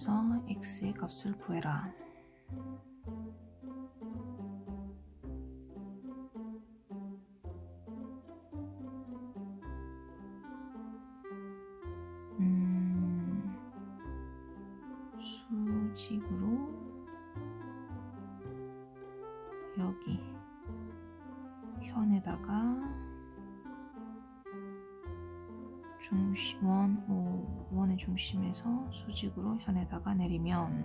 중심에서 x의 값을 구해라. 음, 수직으로 여기 현에다가 중심 원, 오, 원의 중심에서 수직으로 현에다가 내리면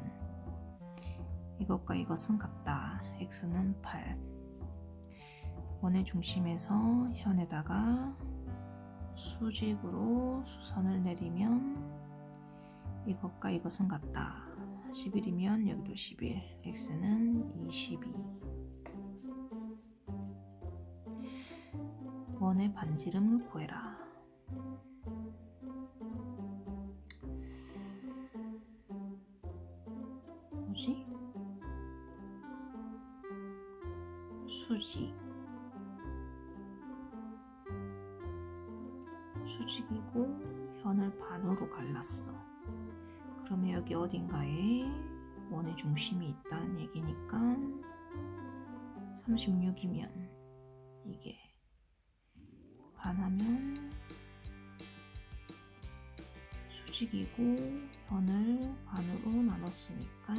이것과 이것은 같다. x는 8. 원의 중심에서 현에다가 수직으로 수선을 내리면 이것과 이것은 같다. 11이면 여기도 11. x는 22. 원의 반지름을 구해라. 현을 반으로 갈랐어. 그러면 여기 어딘가에 원의 중심이 있다는 얘기니까 36이면 이게 반하면 수직이고 현을 반으로 나눴으니까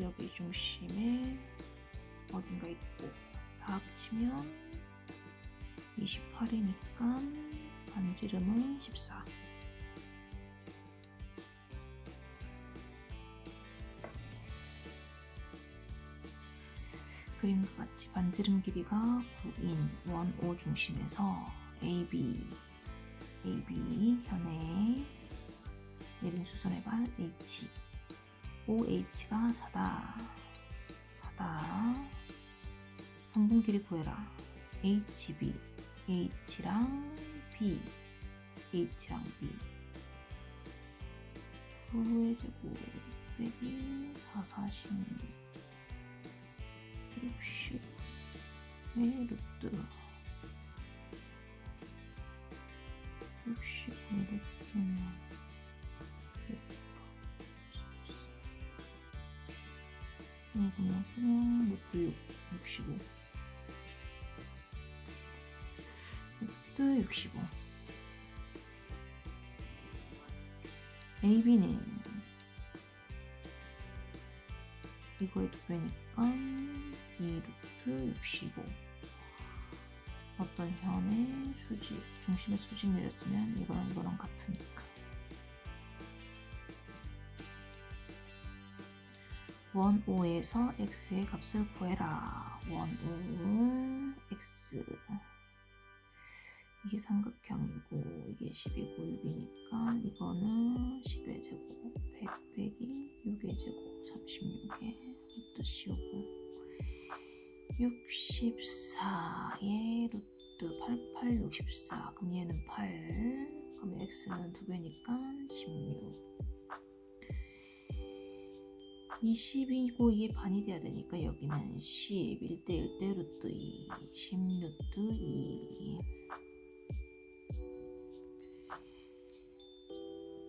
여기 중심에 어딘가 있고 다 합치면 28이니까 반지름은 14 그림과 같이 반지름 길이가 9인 원 O 중심에서 AB AB 현에 내린 수선의 발 H. OH가 4다. 4다. 성분 길이 구해라. HB H랑 B H랑 B. 9의 제곱 빼기 4, 40 60의 루트 60의 루트면 그러면 그냥 루트 6, 65 루트 65 AB는 이거의 두 배니까 2 루트 65 어떤 현의 수직, 중심의 수직 내렸으면 이거랑 이거랑 같으니까. 원 5에서 x의 값을 구해라. 원 5, x. 이게 삼각형이고 이게 10이고 6이니까 이거는 10의 제곱 100 빼기 6의 제곱 36의 루트 씌우고 64의 루트 88 64 그럼 얘는 8 그럼 x는 2배니까 16 20이고 이게 반이 돼야 되니까 여기는 10 1대 1대 루트 2 10 루트 2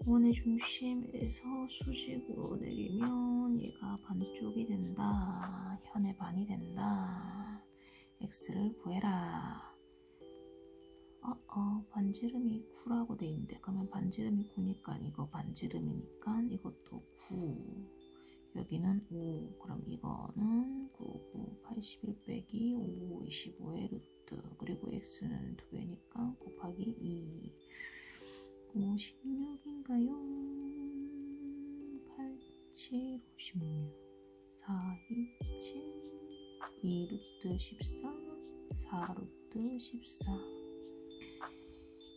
원의 중심에서 수직으로 내리면 얘가 반쪽이 된다. 현의 반이 된다. X를 구해라. 어 어 반지름이 9라고 돼 있는데 그러면 반지름이 9니까 이거 반지름이니까 이것도 9 여기는 5 그럼 이거는 9, 9, 81 빼기 5, 25의 루트. 그리고 x는 2배니까 곱하기 2 56인가요? 8, 7, 56 4, 2, 7 2 루트 14 4 루트 14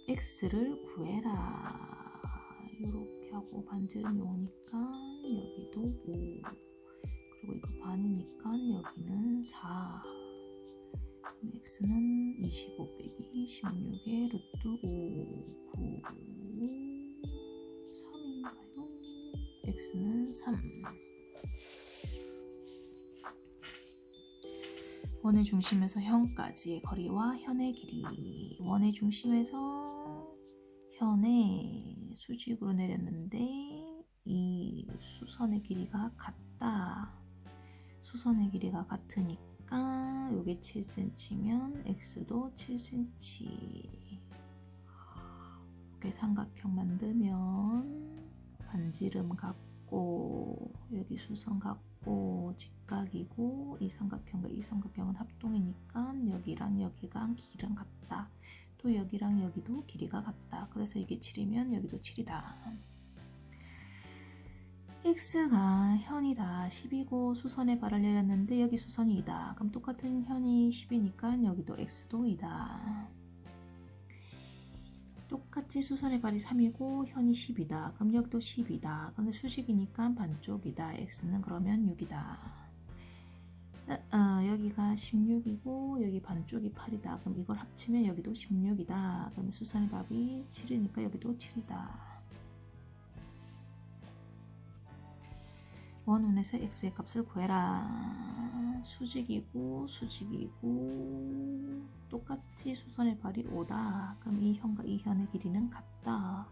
x를 구해라. 이렇게 하고 반지름이 오니까 여기도 5 그리고 이거 반이니까 여기는 4 x는 25 빼기 16의 루트 5 9 x는 3 원의 중심에서 현까지의 거리와 현의 길이 원의 중심에서 현에 수직으로 내렸는데 이 수선의 길이가 같다. 수선의 길이가 같으니까 여기 7cm면 x도 7cm. 이렇게 삼각형 만들면 반지름 같고 여기 수선 같고 직각이고 이 삼각형과 이 삼각형은 합동이니까 여기랑 여기가 길은 같다. 또 여기랑 여기도 길이가 같다. 그래서 이게 7이면 여기도 7이다. x가 현이다. 10이고 수선에 발을 내렸는데 여기 수선이 2다. 그럼 똑같은 현이 10이니까 여기도 x도 2다. 수선의 발이 3이고 현이 10이다. 그럼 여기도 10이다. 근데 수식이니까 반쪽이다. x는 그러면 6이다. 어, 여기가 16이고 여기 반쪽이 8이다. 그럼 이걸 합치면 여기도 16이다. 그럼 수선의 밥이 7이니까 여기도 7이다. 원운에서 x의 값을 구해라. 수직이고 수직이고 똑같이 수선의 발이 5다. 그럼 이 현과 이 현의 길이는 같다.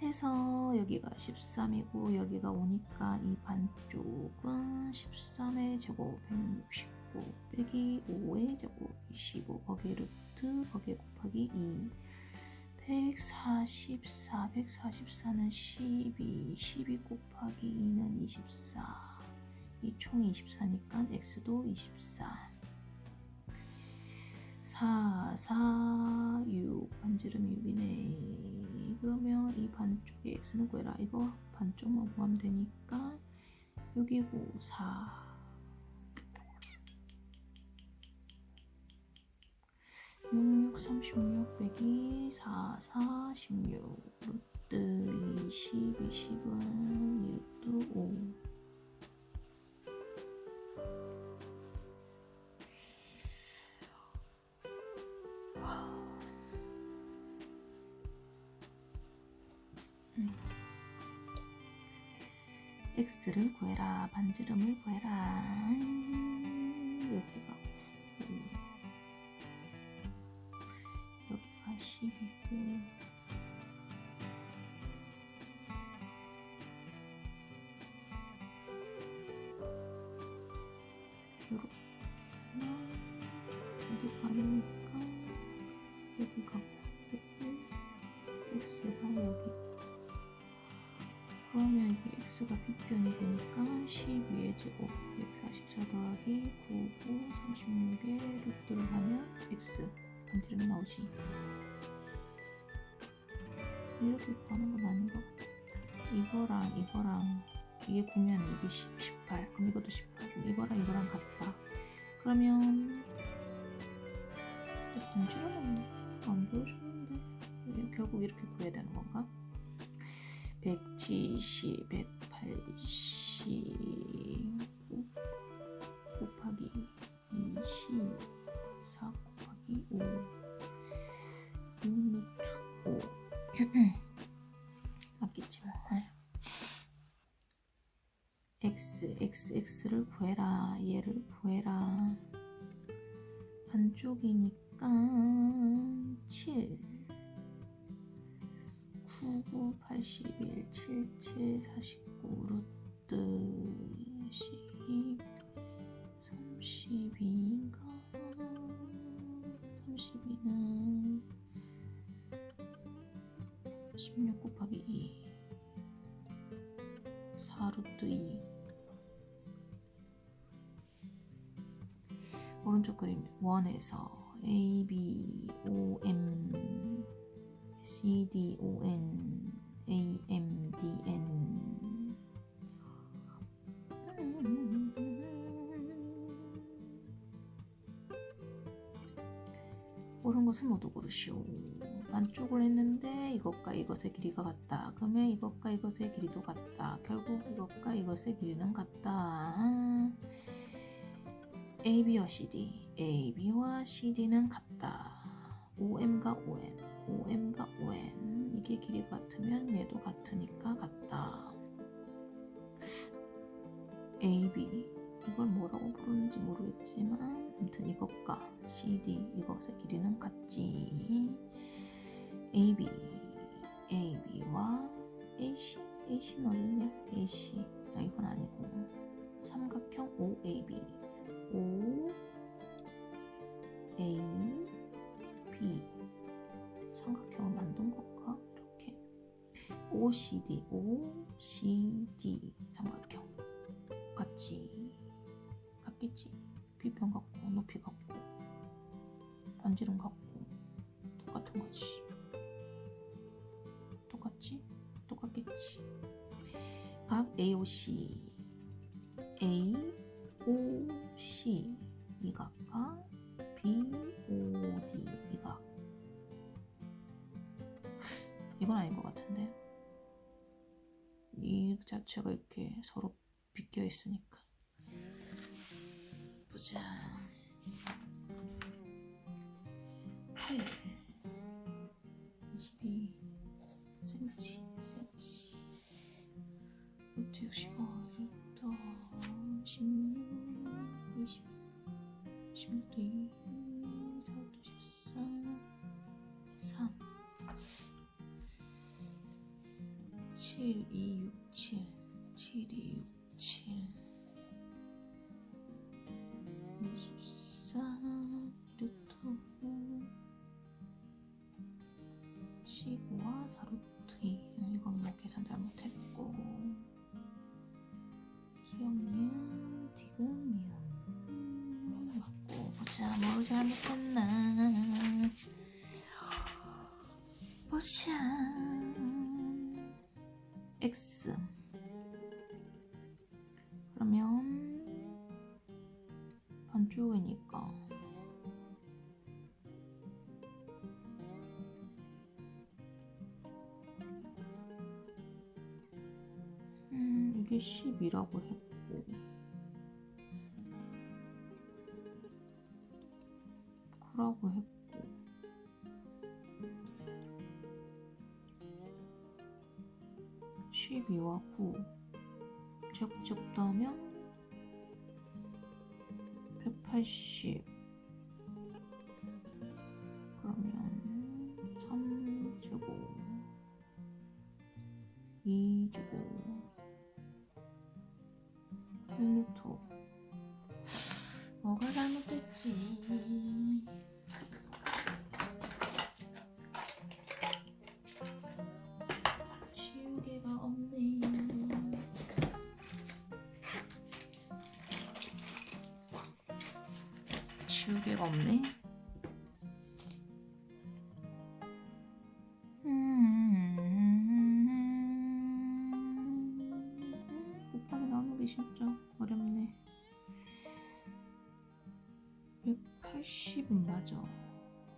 해서 여기가 13이고 여기가 5니까 이 반쪽은 13의 제곱 169 빼기 5의 제곱 25 거기에 루트 거기에 곱하기 2 144 144는 12 12 곱하기 2는 24 이 총이 24니까 x도 24 4, 4, 6 반지름이 6이네. 그러면 이 반쪽의 x는 구해라. 이거 반쪽만 구하면 되니까 6이고 4 66, 36 빼기 4, 4, 16 루트 20, 20은 x를 구해라. 반지름을 구해라. 여기가 9 여기가 10이고. 이렇게 x가 빗변이 되니까 12의 제곱 144 더하기 9, 9, 36의 루트를 하면 x. 반지름 나오지? 이렇게 구하는 건 아닌 것 같아. 이거랑 이거랑 이게 9면 이게 10, 18 그럼 이것도 18 그럼 이거랑 이거랑 같다. 그러면 반지름 없네 안 보여주는데? 결국 이렇게 구해야 되는 건가? 170, 180 곱하기 20, 4 곱하기 5, 6루트 5 맞겠지 뭐 x, x, x를 구해라. 얘를 구해라. 반쪽이니까 7 99, 81, 77, 49 16 곱하기 2 4 루트 2 오른쪽 그림 원에서 A, B, O, M C, D, O, N, A, M, D, N. 옳은 것을 모두 고르시오. 반쪽을 했는데 이것과 이것의 길이가 같다. 그러면 이것과 이것의 길이도 같다. 결국 이것과 이것의 길이는 같다. AB와 CD, AB와 CD는 같다. OM과 ON, OM과 ON 이게 길이 같으면 얘도 같으니까 같다. AB 이걸 뭐라고 부르는지 모르겠지만 아무튼 이것과 CD 이것의 길이는 같지. AB AB와 AC A씨는 어딨냐? A씨. 아, 이건 아니고. 삼각형 OAB. O, A, B. 삼각형을 만든 걸까? 이렇게. OCD, OCD 삼각형. 같지. 같겠지. 비평 같고, 높이 같고, 반지름 같고, AOC, AOC 이 각과 BOD 이 각. 이건 아닌 것 같은데. 이 자체가 이렇게 서로 비껴 있으니까. 보자. 6시부터 162, 16, 2, 14, 3, 7, 2, 6, 7, 7, 2, 6, 7, 24, 루토 15와 4루토 보자 뭘 잘못했나. 보자. X. 그러면 반쪽이니까. 음, 이게 10이라고 했고 9라고 (180) 그 지우개가 없네. 음, 곱하기 나누기 진짜 어렵네. 180은 맞아.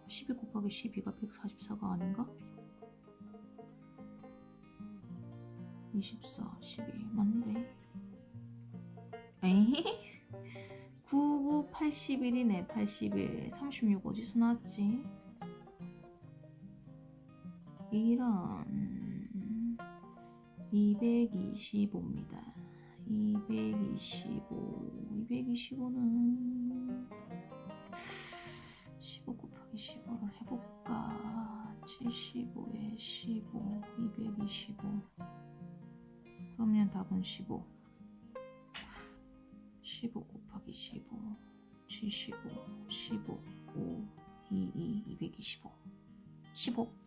12 곱하기 12가 144가 아닌가? 24, 12 맞는데 에이? 99, 81이네. 81 36 어디서 나왔지? 이런 225입니다. 225 225는 15 곱하기 15를 해볼까? 75에 15 225 그러면 답은 15 15 곱하기 15 75 15 5 2 2 225 15